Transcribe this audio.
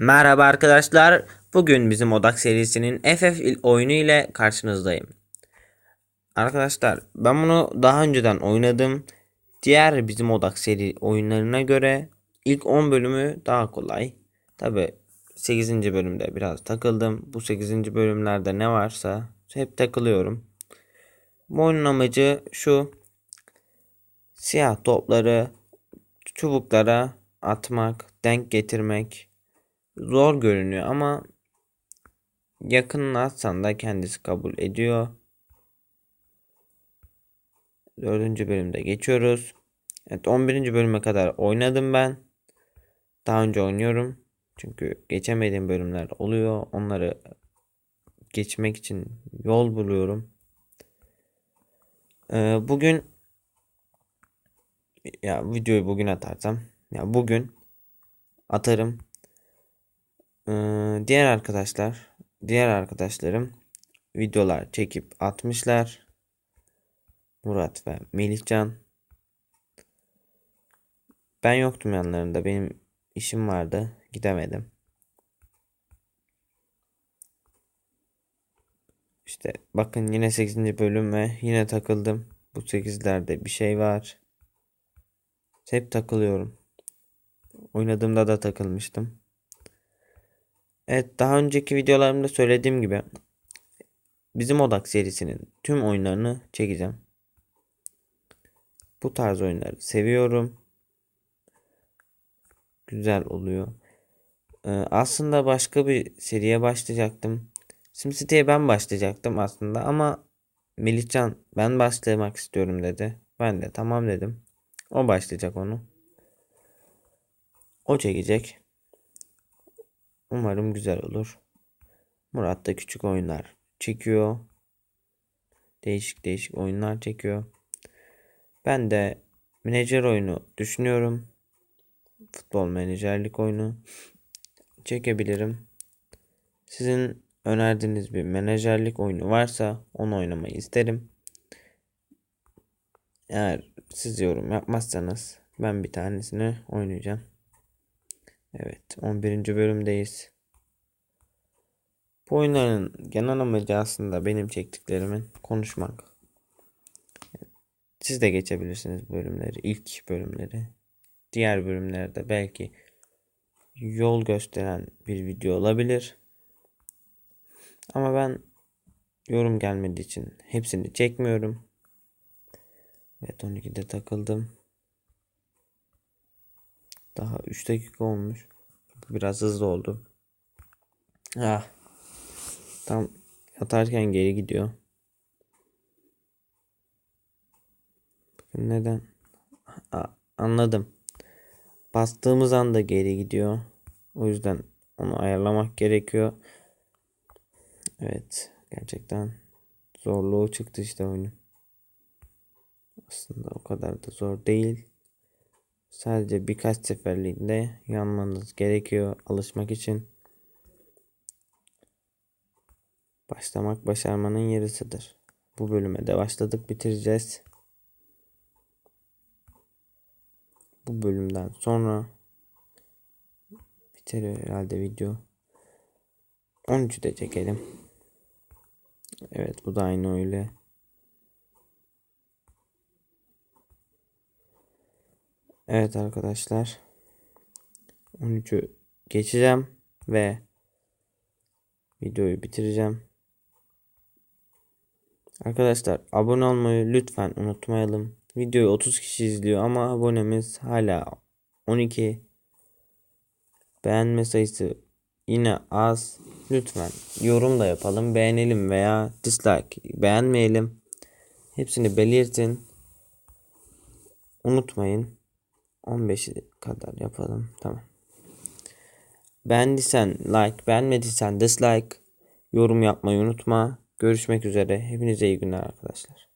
Merhaba arkadaşlar. Bugün bizim Odak serisinin FF oyunu ile karşınızdayım. Arkadaşlar ben bunu daha önceden oynadım. Diğer bizim Odak seri oyunlarına göre ilk 10 bölümü daha kolay. Tabi 8. bölümde biraz takıldım. Bu 8. bölümlerde ne varsa hep takılıyorum. Bu oyunun amacı şu. Siyah topları çubuklara atmak, denk getirmek zor görünüyor ama yakınına atsan da kendisi kabul ediyor. Dördüncü bölümde geçiyoruz. Evet 11. bölüme kadar oynadım ben. Daha önce oynuyorum. Çünkü geçemediğim bölümler oluyor. Onları geçmek için yol buluyorum. Ee, bugün ya videoyu bugün atarsam ya bugün atarım. Ee, diğer arkadaşlar, diğer arkadaşlarım videolar çekip atmışlar. Murat ve Melihcan. Ben yoktum yanlarında. Benim işim vardı. Gidemedim. İşte bakın yine 8. bölüm ve yine takıldım. Bu 8'lerde bir şey var. Hep takılıyorum. Oynadığımda da takılmıştım. Evet daha önceki videolarımda söylediğim gibi bizim Odak serisinin tüm oyunlarını çekeceğim. Bu tarz oyunları seviyorum. Güzel oluyor. Ee, aslında başka bir seriye başlayacaktım. SimCity'ye ben başlayacaktım aslında ama Melihcan ben başlamak istiyorum dedi. Ben de tamam dedim. O başlayacak onu. O çekecek. Umarım güzel olur. Murat da küçük oyunlar çekiyor. Değişik değişik oyunlar çekiyor. Ben de menajer oyunu düşünüyorum. Futbol menajerlik oyunu çekebilirim. Sizin önerdiğiniz bir menajerlik oyunu varsa onu oynamayı isterim. Eğer siz yorum yapmazsanız ben bir tanesini oynayacağım. Evet 11. bölümdeyiz. Bu oyunların genel amacı aslında benim çektiklerimin konuşmak. Siz de geçebilirsiniz bölümleri, ilk bölümleri. Diğer bölümlerde belki yol gösteren bir video olabilir. Ama ben yorum gelmediği için hepsini çekmiyorum. Evet 12'de takıldım. Daha 3 dakika olmuş. Biraz hızlı oldu. Ah. Tam yatarken geri gidiyor. Bakın neden? Aa, anladım. Bastığımız anda geri gidiyor. O yüzden onu ayarlamak gerekiyor. Evet. Gerçekten zorluğu çıktı işte oyunun. Aslında o kadar da zor değil. Sadece birkaç seferliğinde yanmanız gerekiyor alışmak için. Başlamak başarmanın yarısıdır. Bu bölüme de başladık bitireceğiz. Bu bölümden sonra biter herhalde video. 13'ü de çekelim. Evet bu da aynı öyle. Evet arkadaşlar. 13'ü geçeceğim ve videoyu bitireceğim. Arkadaşlar abone olmayı lütfen unutmayalım. Videoyu 30 kişi izliyor ama abonemiz hala 12. Beğenme sayısı yine az. Lütfen yorum da yapalım. Beğenelim veya dislike beğenmeyelim. Hepsini belirtin. Unutmayın. 15'i kadar yapalım. Tamam. Beğendiysen like, beğenmediysen dislike, yorum yapmayı unutma. Görüşmek üzere. Hepinize iyi günler arkadaşlar.